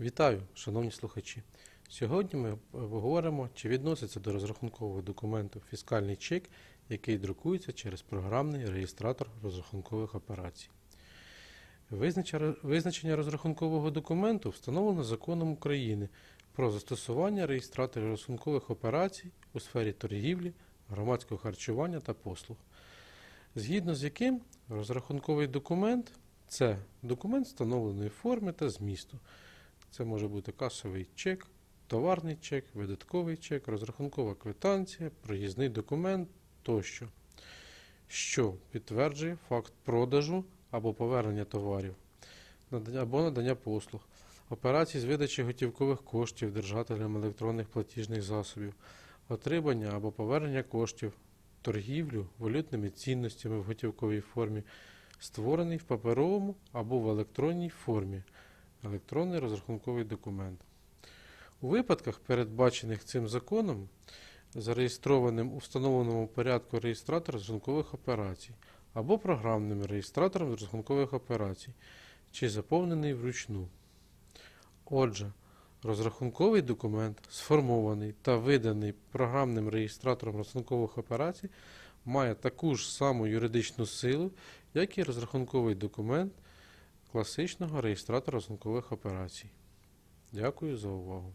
Вітаю, шановні слухачі. Сьогодні ми обговоримо, чи відноситься до розрахункового документу фіскальний чек, який друкується через програмний реєстратор розрахункових операцій. Визначення розрахункового документу встановлено законом України про застосування реєстраторів розрахункових операцій у сфері торгівлі, громадського харчування та послуг, згідно з яким розрахунковий документ це документ встановленої форми та змісту. Це може бути касовий чек, товарний чек, видатковий чек, розрахункова квитанція, проїзний документ тощо, що підтверджує факт продажу або повернення товарів або надання послуг, операцій з видачі готівкових коштів держателям електронних платіжних засобів, отримання або повернення коштів, торгівлю валютними цінностями в готівковій формі, створений в паперовому або в електронній формі електронний розрахунковий документ. У випадках, передбачених цим законом, зареєстрованим у встановленому порядку реєстратор розрахункових операцій або програмним реєстратором розрахункових операцій, чи заповнений вручну. Отже, розрахунковий документ, сформований та виданий програмним реєстратором розрахункових операцій, має таку ж саму юридичну силу, як і розрахунковий документ класичного реєстратора розрахункових операцій. Дякую за увагу.